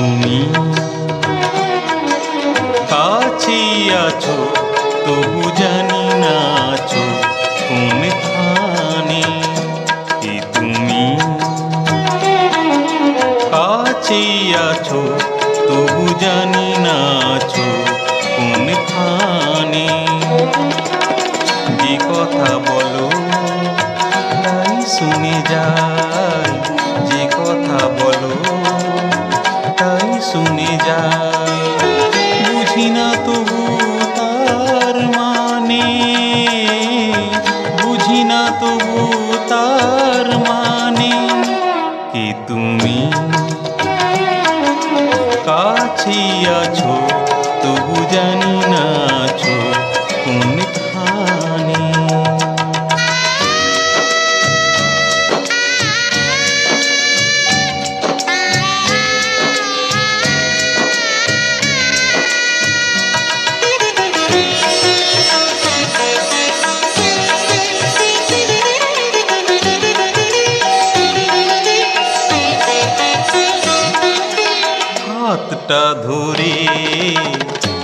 তুমি কাছে আছো তবু তবু তার মানে কি তুমি কাছে আছো তবু জানি না হাতটা ধরে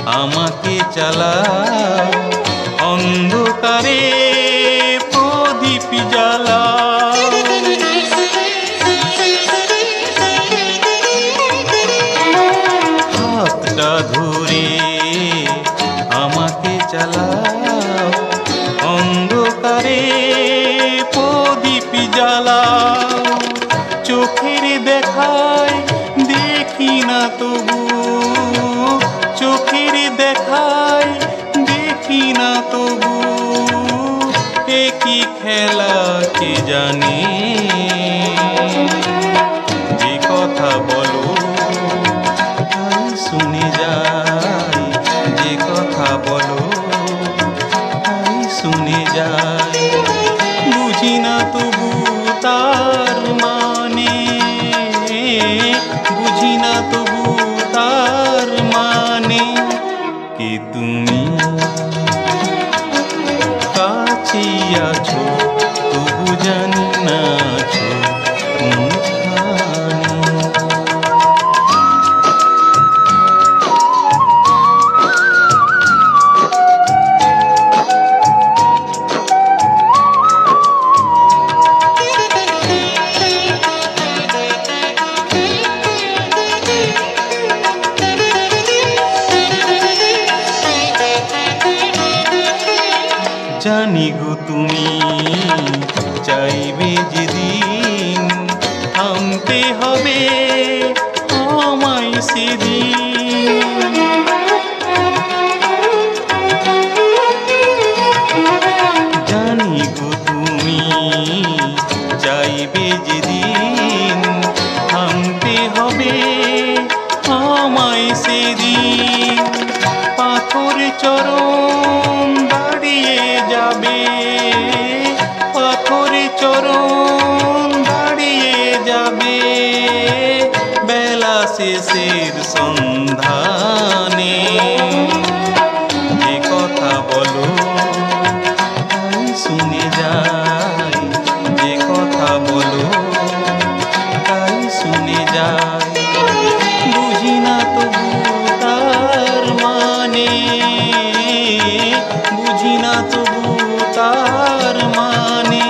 আমাকে চালা। অন্ধকারে প্রদীপ জ্বালা। হাতটা ধরে আমাকে চালা। অন্ধকারে প্রদীপ জ্বালা। না তবু চোখের দেখায় দেখি না তবু একই খেলা কে জানে? বুঝি না তবু তার মানে কি তুমি কাছে আছো? জানি গো তুমি চাইবে যেদিন থামতে হবে আমায় সেদিন না তবু তার মানে